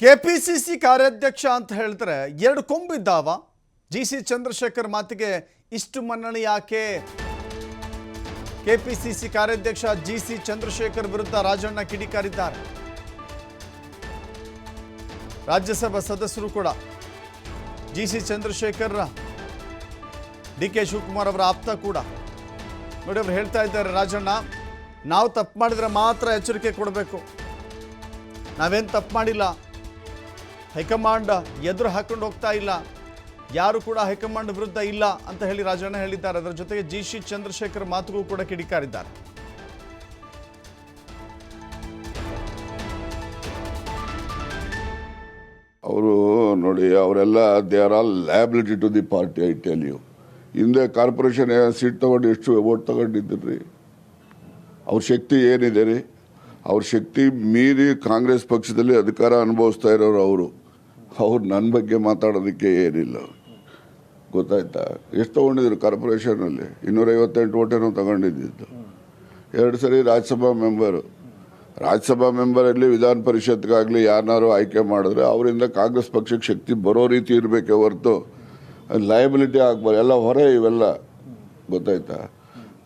KPCC ಕಾರ್ಯಾಧ್ಯಕ್ಷ ಅಂತ ಹೇಳಿದ್ರೆ ಎರಡು ಕೊಂಬಿದ್ದಾವ ಜಿ ಸಿ ಚಂದ್ರಶೇಖರ್ ಮಾತಿಗೆ ಇಷ್ಟು ಮನ್ನಣೆ ಯಾಕೆ? ಕೆ ಪಿ ಸಿ ಸಿ ಕಾರ್ಯಾಧ್ಯಕ್ಷ ಜಿ ಸಿ ಚಂದ್ರಶೇಖರ್ ವಿರುದ್ಧ ರಾಜಣ್ಣ ಕಿಡಿಕಾರಿದ್ದಾರೆ. ರಾಜ್ಯಸಭಾ ಸದಸ್ಯರು ಕೂಡ G C Chandrashekhar D K Shivakumar ಅವರ ಆಪ್ತ ಕೂಡ. ನೋಡಿ, ಅವರು ಹೇಳ್ತಾ ಇದ್ದಾರೆ, ರಾಜಣ್ಣ, ನಾವು ತಪ್ಪು ಮಾಡಿದ್ರೆ ಮಾತ್ರ ಎಚ್ಚರಿಕೆ ಕೊಡಬೇಕು. ನಾವೇನು ತಪ್ಪು ಮಾಡಿಲ್ಲ. ಹೈಕಮಾಂಡ್ ಎದುರು ಹಾಕೊಂಡು ಹೋಗ್ತಾ ಇಲ್ಲ. ಯಾರು ಕೂಡ ಹೈಕಮಾಂಡ್ ವಿರುದ್ಧ ಇಲ್ಲ ಅಂತ ಹೇಳಿ ರಾಜಣ್ಣ ಹೇಳಿದ್ದಾರೆ. ಅದರ ಜೊತೆಗೆ ಜಿ ಸಿ ಚಂದ್ರಶೇಖರ್ ಮಾತುಗೂ ಕೂಡ ಕಿಡಿಕಾರಿದ್ದಾರೆ. ಅವರು ನೋಡಿ, ಅವರೆಲ್ಲ they are all liability to the party I tell you ಹಿಂದೆ ಕಾರ್ಪೊರೇಷನ್ ಸೀಟ್ ತಗೊಂಡು ಎಷ್ಟು ಓಟ್ ತಗೊಂಡಿದ್ದೀರಿ ಅವ್ರ ಶಕ್ತಿ ಏನಿದೆ ರೀ? ಅವ್ರ ಶಕ್ತಿ ಮೀರಿ ಕಾಂಗ್ರೆಸ್ ಪಕ್ಷದಲ್ಲಿ ಅಧಿಕಾರ ಅನುಭವಿಸ್ತಾ ಇರೋರು ಅವರು. ಅವ್ರು ನನ್ನ ಬಗ್ಗೆ ಮಾತಾಡೋದಕ್ಕೆ ಏನಿಲ್ಲ. ಗೊತ್ತಾಯ್ತಾ? ಎಷ್ಟು ತಗೊಂಡಿದ್ರು ಕಾರ್ಪೊರೇಷನಲ್ಲಿ? ಇನ್ನೂರೈವತ್ತೆಂಟು ಓಟೇನೋ ತಗೊಂಡಿದ್ದಿದ್ದು. ಎರಡು ಸರಿ ರಾಜ್ಯಸಭಾ ಮೆಂಬರು. ರಾಜ್ಯಸಭಾ ಮೆಂಬರಲ್ಲಿ ವಿಧಾನ ಪರಿಷತ್ಗಾಗಲಿ ಯಾರನ್ನಾರು ಆಯ್ಕೆ ಮಾಡಿದ್ರೆ ಅವರಿಂದ ಕಾಂಗ್ರೆಸ್ ಪಕ್ಷಕ್ಕೆ ಶಕ್ತಿ ಬರೋ ರೀತಿ ಇರಬೇಕೆ ಹೊರತು ಲಯಬಿಲಿಟಿ ಆಗ್ಬಾರ್ದು ಎಲ್ಲ ಹೊರೆ ಇವೆಲ್ಲ. ಗೊತ್ತಾಯ್ತಾ?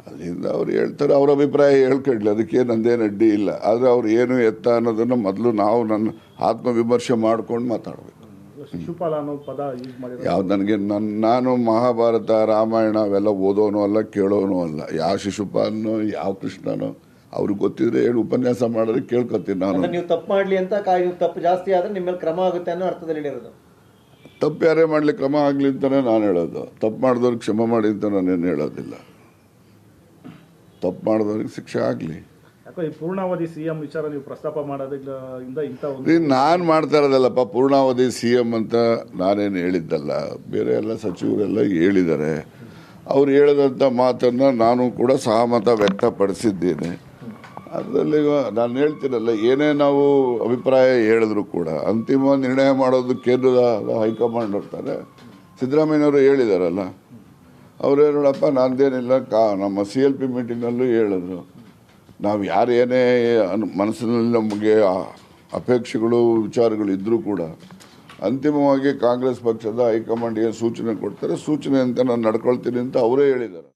ಅಲ್ಲಿಂದ ಅವ್ರು ಹೇಳ್ತಾರೆ, ಅವ್ರ ಅಭಿಪ್ರಾಯ ಹೇಳ್ಕೊಡ್ಲಿ. ಅದಕ್ಕೆ ನಂದೇನು ಅಡ್ಡಿ ಇಲ್ಲ. ಆದರೆ ಅವ್ರು ಏನು ಎತ್ತ ಅನ್ನೋದನ್ನು ಮೊದಲು ನಾವು ನನ್ನ ಆತ್ಮವಿಮರ್ಶೆ ಮಾಡ್ಕೊಂಡು ಮಾತಾಡಬೇಕು. ಶಿಶುಪಾಲ ಅನ್ನೋ ಪದ ಯೂಸ್ ಮಾಡಿದ್ರೆ ಯಾವ ನನಗೆ ನನ್ನ ನಾನು ಮಹಾಭಾರತ ರಾಮಾಯಣ ಅವೆಲ್ಲ ಓದೋನು ಅಲ್ಲ ಕೇಳೋನು ಅಲ್ಲ. ಯಾವ ಶಿಶುಪಾಲನು ಯಾವ ಕೃಷ್ಣನೋ ಅವ್ರಿಗೆ ಗೊತ್ತಿದ್ರೆ ಹೇಳಿ ಉಪನ್ಯಾಸ ಮಾಡಿದ್ರೆ ಕೇಳ್ಕೊತೀನಿ ನಾನು. ನೀವು ತಪ್ಪು ಮಾಡಲಿ ಅಂತ ಕಾಯಿ ತಪ್ಪು ಜಾಸ್ತಿ ಆದರೆ ನಿಮ್ಮ ಮೇಲೆ ಕ್ರಮ ಆಗುತ್ತೆ ಅನ್ನೋ ಅರ್ಥದಲ್ಲಿ ಹೇಳಿರೋದು. ತಪ್ಪು ಯಾರೇ ಮಾಡಲಿ ಕ್ರಮ ಆಗಲಿ ಅಂತಾನೆ ನಾನು ಹೇಳೋದು. ತಪ್ಪು ಮಾಡಿದವ್ರಿಗೆ ಕ್ಷಮೆ ಮಾಡಿ ಅಂತ ನಾನೇನು ಹೇಳೋದಿಲ್ಲ. ತಪ್ಪು ಮಾಡಿದವ್ರಿಗೆ ಶಿಕ್ಷೆ ಆಗಲಿ. ಈ ಪೂರ್ಣಾವಧಿ ಸಿಎಂ ವಿಚಾರ ನೀವು ಪ್ರಸ್ತಾಪ ಮಾಡೋದ್ರಿಂದ ಇಂಥ ನಾನು ಮಾಡ್ತಾ ಇರೋದಲ್ಲಪ್ಪ, ಪೂರ್ಣಾವಧಿ ಸಿ ಎಂ ಅಂತ ನಾನೇನು ಹೇಳಿದ್ದಲ್ಲ, ಬೇರೆ ಎಲ್ಲ ಸಚಿವರೆಲ್ಲ ಹೇಳಿದ್ದಾರೆ. ಅವ್ರು ಹೇಳಿದಂಥ ಮಾತನ್ನು ನಾನು ಕೂಡ ಸಹಮತ ವ್ಯಕ್ತಪಡಿಸಿದ್ದೇನೆ. ಅದರಲ್ಲಿ ನಾನು ಹೇಳ್ತೀನಲ್ಲ, ಏನೇ ನಾವು ಅಭಿಪ್ರಾಯ ಹೇಳಿದ್ರು ಕೂಡ, ಅಂತಿಮ ನಿರ್ಣಯ ಮಾಡೋದು ಕೇಂದ್ರದ ಹೈಕಮಾಂಡ್ ಇರ್ತಾರೆ ಸಿದ್ದರಾಮಯ್ಯನವರು ಹೇಳಿದಾರಲ್ಲ. ಅವ್ರು ನೋಡಪ್ಪ ನಂದೇನಿಲ್ಲ ಕಾ, ನಮ್ಮ ಸಿ ಎಲ್ ಪಿ ಮೀಟಿಂಗಲ್ಲೂ ಹೇಳಿದ್ರು. ನಾವು ಯಾರೇನೇ ಮನಸ್ಸಿನಲ್ಲಿ ನಮಗೆ ಅಪೇಕ್ಷೆಗಳು, ವಿಚಾರಗಳು ಇದ್ದರೂ ಕೂಡ ಅಂತಿಮವಾಗಿ ಕಾಂಗ್ರೆಸ್ ಪಕ್ಷದ ಹೈಕಮಾಂಡ್ ಏನು ಸೂಚನೆ ಕೊಡ್ತಾರೆ. ಸೂಚನೆ ಅಂತ ನಾನು ನಡ್ಕೊಳ್ತೀನಿ ಅಂತ ಅವರೇ ಹೇಳಿದ್ದಾರೆ.